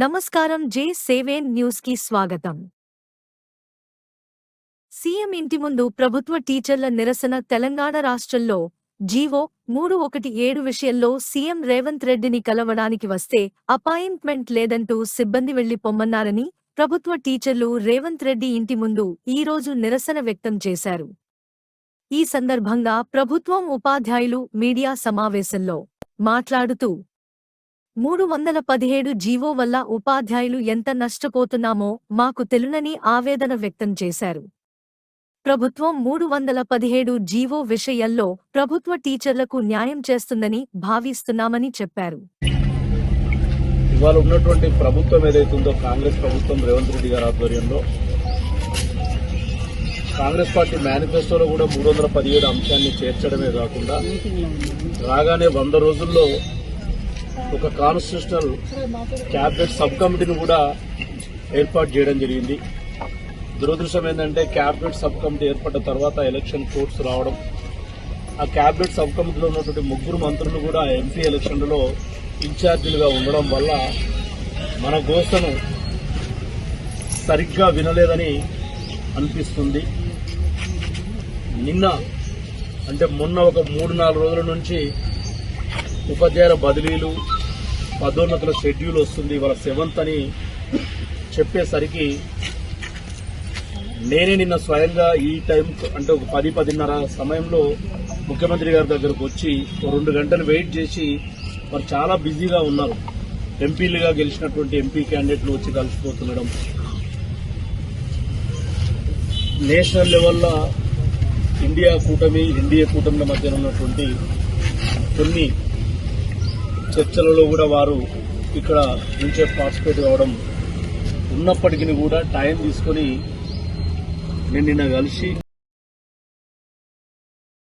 నమస్కారం జే సేవేన్ న్యూస్కి స్వాగతం. సీఎం ఇంటి ముందు ప్రభుత్వ టీచర్ల నిరసన తెలంగాణ రాష్ట్రంలో జీవో మూడు ఒకటి ఏడు విషయంలో సీఎం రేవంత్ రెడ్డిని కలవడానికి వస్తే అపాయింట్మెంట్ లేదంటూ సిబ్బంది వెళ్ళి పొమ్మన్నారని ప్రభుత్వ టీచర్లు రేవంత్ రెడ్డి ఇంటి ముందు ఈ రోజు నిరసన వ్యక్తం చేశారు. ఈ సందర్భంగా ప్రభుత్వం ఉపాధ్యాయులు మీడియా సమావేశంలో మాట్లాడుతూ మూడు వందల పదిహేడు జీవో వల్ల ఉపాధ్యాయులు ఎంత నష్టపోతున్నామో మాకు తెలునని ఆవేదన వ్యక్తం చేశారు. ప్రభుత్వం మూడు వందల పదిహేడు జీవో విషయంలో ప్రభుత్వ టీచర్లకు న్యాయం చేస్తుందని భావిస్తున్నామని చెప్పారు. ఇవాళ ఉన్నటువంటి ప్రభుత్వం ఏదైతుందో కాంగ్రెస్ ప్రభుత్వం రేవంత్ రెడ్డి గారి ఆధ్వర్యంలో కాంగ్రెస్ పార్టీ మేనిఫెస్టోలో కూడా మూడు వందల పదిహేడు అంశాన్ని చేర్చడమే కాకుండా రాగానే వంద రోజుల్లో ఒక కాన్స్టిట్యూషనల్ క్యాబినెట్ సబ్ కమిటీని కూడా ఏర్పాటు చేయడం జరిగింది. దురదృష్టం ఏంటంటే క్యాబినెట్ సబ్ కమిటీ ఏర్పడిన తర్వాత ఎలక్షన్ కోర్ట్స్ రావడం. ఆ క్యాబినెట్ సబ్ కమిటీలో ఉన్నటువంటి ముగ్గురు మంత్రులు కూడా ఎంపీ ఎలక్షన్లలో ఇన్ఛార్జీలుగా ఉండడం వల్ల మన గోసను సరిగ్గా వినలేదని అనిపిస్తుంది. నిన్న అంటే మొన్న ఒక మూడు నాలుగు రోజుల నుంచి ఉపాధ్యాయుల బదిలీలు పదోన్నతుల షెడ్యూల్ వస్తుంది వాళ్ళ సెవెంత్ అని చెప్పేసరికి నేనే నిన్న స్వయంగా ఈ టైం అంటే ఒక పది పదిన్నర సమయంలో ముఖ్యమంత్రి గారి దగ్గరకు వచ్చి రెండు గంటలు వెయిట్ చేసి వారు చాలా బిజీగా ఉన్నారు. ఎంపీలుగా గెలిచినటువంటి ఎంపీ క్యాండిడేట్లు వచ్చి కలిసిపోతుండడం. నేషనల్ లెవెల్లో ఇండియా కూటమి ఎన్డీఏ కూటమిల మధ్యన ఉన్నటువంటి కొన్ని చర్చలలో కూడా వారు ఇక్కడ నుంచే పార్టిసిపేట్ కావడం ఉన్నప్పటికీ కూడా టైం తీసుకొని నేను నిన్న కలిసి